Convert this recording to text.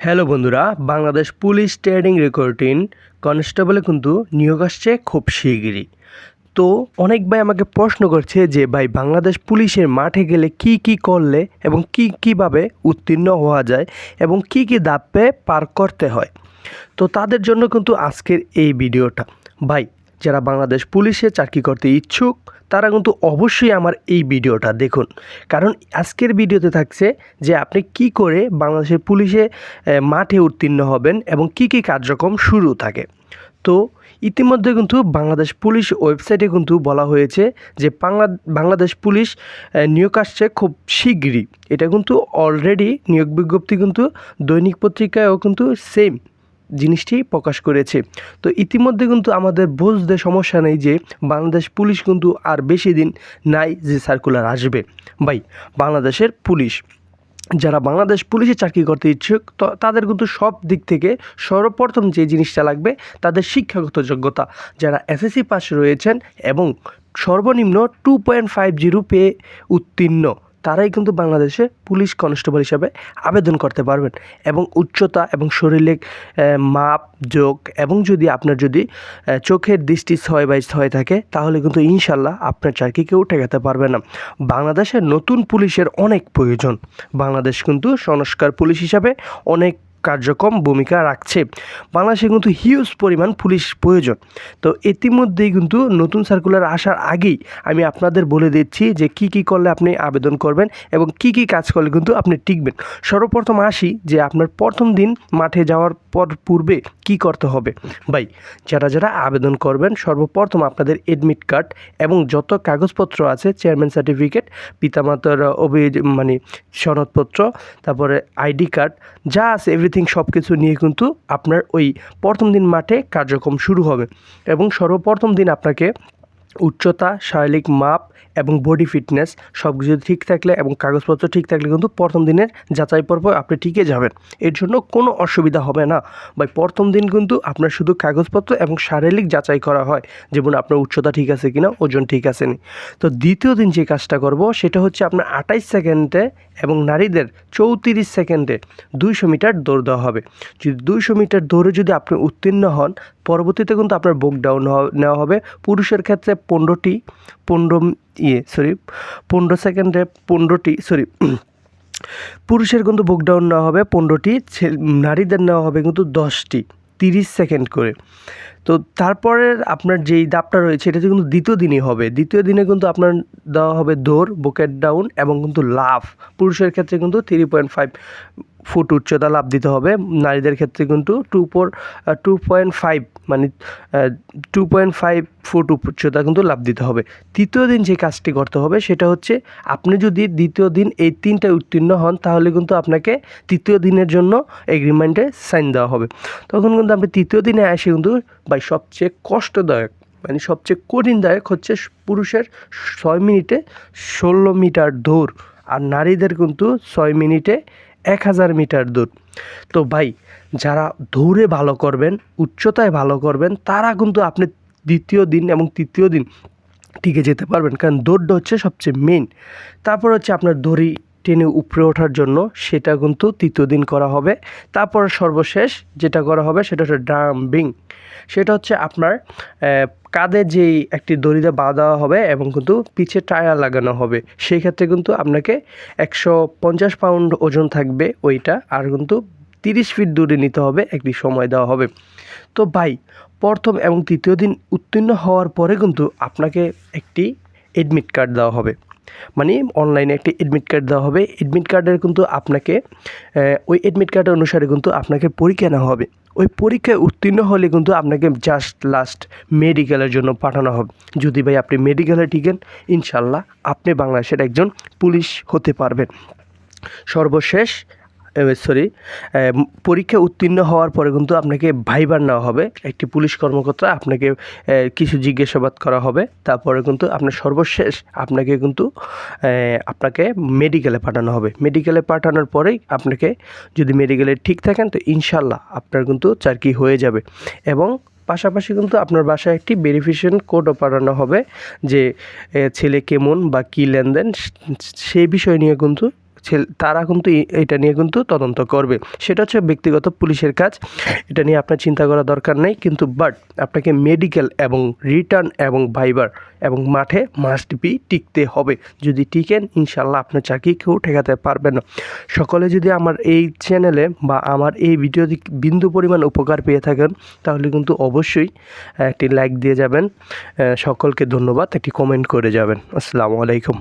Hello বন্ধুরা, Bangladesh police trading recording কনস্টেবলে কিন্তু নিয়োগ আসছে খুব শিগগিরই। তো অনেক ভাই আমাকে প্রশ্ন করছে যে, ভাই, বাংলাদেশ পুলিশের মাঠে গেলে কি কি করলে এবং কি কীভাবে উত্তীর্ণ হওয়া যায় এবং কি কি দাপে পার করতে হয়? তো তাদের জন্য কিন্তু আজকের এই ভিডিওটা। ভাই, যারা বাংলাদেশ পুলিশে চাকরি করতে ইচ্ছুক তারা কিন্তু অবশ্যই আমার এই ভিডিওটা দেখুন। কারণ আজকের ভিডিওতে থাকছে যে আপনি কি করে বাংলাদেশের পুলিশে মাঠে উত্তীর্ণ হবেন এবং কি কি কার্যক্রম শুরু থাকে। তো ইতিমধ্যে কিন্তু বাংলাদেশ পুলিশ ওয়েবসাইটে কিন্তু বলা হয়েছে যে বাংলা, বাংলাদেশ পুলিশ নিয়োগ আসছে খুব শীঘ্রই। এটা কিন্তু অলরেডি নিয়োগ বিজ্ঞপ্তি কিন্তু দৈনিক পত্রিকায়ও কিন্তু সেম জিনিসটি প্রকাশ করেছে। তো ইতিমধ্যে কিন্তু আমাদের বুঝতে সমস্যা নেই যে বাংলাদেশ পুলিশ কিন্তু আর বেশি দিন নাই যে সার্কুলার আসবে। ভাই, বাংলাদেশের পুলিশ, যারা বাংলাদেশ পুলিশে চাকরি করতে ইচ্ছুক তাদের কিন্তু সব দিক থেকে সর্বপ্রথম যে জিনিসটা লাগবে তাদের শিক্ষাগত যোগ্যতা। যারা এসএসসি পাস রয়েছেন এবং সর্বনিম্ন টু পয়েন্ট ফাইভ জিরো পেয়ে উত্তীর্ণ তারাই কিন্তু বাংলাদেশে পুলিশ কনস্টেবল হিসাবে আবেদন করতে পারবেন এবং উচ্চতা এবং শরীরের মাপ, যোগ এবং যদি আপনার যদি চোখের দৃষ্টি ছয় বাই ছয় থাকে, তাহলে কিন্তু ইনশাল্লাহ আপনার চাকরি কেউ ঠেকাতে পারবে না। বাংলাদেশের নতুন পুলিশের অনেক প্রয়োজন। বাংলাদেশ কিন্তু সংস্কার পুলিশ হিসাবে অনেক কার্যক্রম ভূমিকা রাখছে। বাংলাদেশে কিন্তু হিউজ পরিমাণ পুলিশ প্রয়োজন। তো ইতিমধ্যেই কিন্তু নতুন সার্কুলার আসার আগেই আমি আপনাদের বলে দিচ্ছি যে কি কি করলে আপনি আবেদন করবেন এবং কি কি কাজ করলে কিন্তু আপনি টিকবেন। সর্বপ্রথম আসি যে আপনার প্রথম দিন মাঠে যাওয়ার পর পূর্বে কি করতে হবে? ভাই, যারা যারা আবেদন করবেন, সর্বপ্রথম আপনাদের এডমিট কার্ড এবং যত কাগজপত্র আছে চেয়ারম্যান সার্টিফিকেট পিতামাতার অভিযোগ মানে সনদপত্র, তারপরে আইডি কার্ড যা আছে এভরিথিং সব কিছু নিয়ে কিন্তু আপনার ওই প্রথম দিন মাঠে কার্যক্রম শুরু হবে। এবং সর্বপ্রথম দিন আপনাকে উচ্চতা, শারীরিক মাপ এবং বডি ফিটনেস সব কিছু ঠিক থাকলে এবং কাগজপত্র ঠিক থাকলে কিন্তু প্রথম দিনের যাচাই পর্ব আপনি টিকে যাবেন। এর জন্য কোনো অসুবিধা হবে না। বা প্রথম দিন কিন্তু আপনার শুধু কাগজপত্র এবং শারীরিক যাচাই করা হয়। যেমন আপনার উচ্চতা ঠিক আছে কিনা, ওজন ঠিক আছে নি। তো দ্বিতীয় দিন যে কাজটা করব, সেটা হচ্ছে আপনার আঠাইশ সেকেন্ডে এবং নারীদের চৌত্রিশ সেকেন্ডে দুইশো মিটার দৌড় দেওয়া হবে। যদি দুইশো মিটার দৌড়ে যদি আপনি উত্তীর্ণ হন, পরবর্তীতে কিন্তু আপনার বুক ডাউন নেওয়া হবে। পুরুষের ক্ষেত্রে পনেরোটি, পনেরো ইয়ে সরি, পনেরো সেকেন্ডে পনেরোটি, সরি, পুরুষের কিন্তু বুক ডাউন নেওয়া হবে, পনেরোটি নারীদের নেওয়া হবে কিন্তু দশটি। তিরিশ সেকেন্ড করে। তো তারপরে আপনার যেই দাপটা রয়েছে, এটা কিন্তু দ্বিতীয় দিনই হবে। দ্বিতীয় দিনে কিন্তু আপনার দেওয়া হবে দৌড় বুকেট ডাউন এবং কিন্তু লাফ। পুরুষের ক্ষেত্রে কিন্তু থ্রি পয়েন্ট ফাইভ ফুট উচ্চতা লাভ দিতে হবে। নারীদের ক্ষেত্রে কিন্তু two four two point five মানে টু পয়েন্ট ফাইভ ফুট উচ্চতা কিন্তু লাভ দিতে হবে। তৃতীয় দিন যে কাজটি করতে হবে সেটা হচ্ছে আপনি যদি দ্বিতীয় দিন এই তিনটায় উত্তীর্ণ হন তাহলে কিন্তু আপনাকে তৃতীয় দিনের জন্য এগ্রিমেন্টে সাইন দেওয়া হবে। তখন কিন্তু আপনি তৃতীয় দিনে এসে কিন্তু ভাই সবচেয়ে কষ্টদায়ক মানে সবচেয়ে কঠিনদায়ক হচ্ছে পুরুষের ছয় মিনিটে ষোলো মিটার দৌড়, আর নারীদের কিন্তু ছয় মিনিটে এক হাজার মিটার দূর। তো ভাই, যারা দৌড়ে ভালো করবেন, উচ্চতায় ভালো করবেন, তারা কিন্তু আপনি দ্বিতীয় দিন এবং তৃতীয় দিন টিকে যেতে পারবেন। কারণ দৌড়টা হচ্ছে সবচেয়ে মেন তারপর হচ্ছে আপনার দড়ি টেনে উপরে ওঠার জন্য সেটা কিন্তু তৃতীয় দিন করা হবে। তারপর সর্বশেষ যেটা করা হবে সেটা হচ্ছে ডাম্বিং। সেটা হচ্ছে আপনার কাঁধে যেই একটি দড়িতে বাঁধা হবে এবং কিন্তু পিছে টায়ার লাগানো হবে। সেই ক্ষেত্রে কিন্তু আপনাকে একশো পঞ্চাশ পাউন্ড ওজন থাকবে ওইটা আর কিন্তু তিরিশ ফিট দূরে নিতে হবে একটি সময় দেওয়া হবে। তো ভাই, প্রথম এবং তৃতীয় দিন উত্তীর্ণ হওয়ার পরে কিন্তু আপনাকে একটি এডমিট কার্ড দেওয়া হবে। মানে অনলাইনে একটি এডমিট কার্ড দেওয়া হবে। এডমিট কার্ডের কিন্তু আপনাকে ওই এডমিট কার্ডের অনুসারে কিন্তু আপনাকে পরীক্ষা নেওয়া হবে। ওই পরীক্ষায় উত্তীর্ণ হলে কিন্তু আপনাকে জাস্ট লাস্ট মেডিকেলের জন্য পাঠানো হবে। যদি ভাই আপনি মেডিকেলে টিকেন, ইনশাল্লাহ আপনি বাংলাদেশের একজন পুলিশ হতে পারবেন। সর্বশেষ সরি পরীক্ষা উত্তীর্ণ হওয়ার পরে কিন্তু আপনাকে ভাইবার নেওয়া হবে। একটি পুলিশ কর্মকর্তা আপনাকে কিছু জিজ্ঞাসাবাদ করা হবে। তারপরে কিন্তু আপনার সর্বশেষ আপনাকে কিন্তু আপনাকে মেডিকেলে পাঠানো হবে। মেডিকেলে পাঠানোর পরেই আপনাকে যদি মেডিকেলে ঠিক থাকেন তো ইনশাল্লাহ আপনার কিন্তু চাকরি হয়ে যাবে। এবং পাশাপাশি কিন্তু আপনার বাসায় একটি ভেরিফিকেশন কোডও পাঠানো হবে যে ছেলে কেমন বা কী লেনদেন সেই বিষয় নিয়ে কিন্তু তারা কিন্তু এটা নিয়ে কিন্তু তদন্ত করবে। সেটা হচ্ছে ব্যক্তিগত পুলিশের কাজ। এটা নিয়ে আপনার চিন্তা করা দরকার নেই, কিন্তু বাট আপনাকে মেডিকেল এবং রিটার্ন এবং ভাইবার এবং মাঠে মাস্ট বি টিকতে হবে। যদি টিকেন ইনশাল্লাহ আপনার চাকরি কেউ ঠেকাতে পারবে না। সকলে যদি আমার এই চ্যানেলে বা আমার এই ভিডিও বিন্দু পরিমাণ উপকার পেয়ে থাকেন, তাহলে কিন্তু অবশ্যই, একটি লাইক দিয়ে যাবেন। সকলকে ধন্যবাদ, একটি কমেন্ট করে যাবেন। আসসালামু আলাইকুম।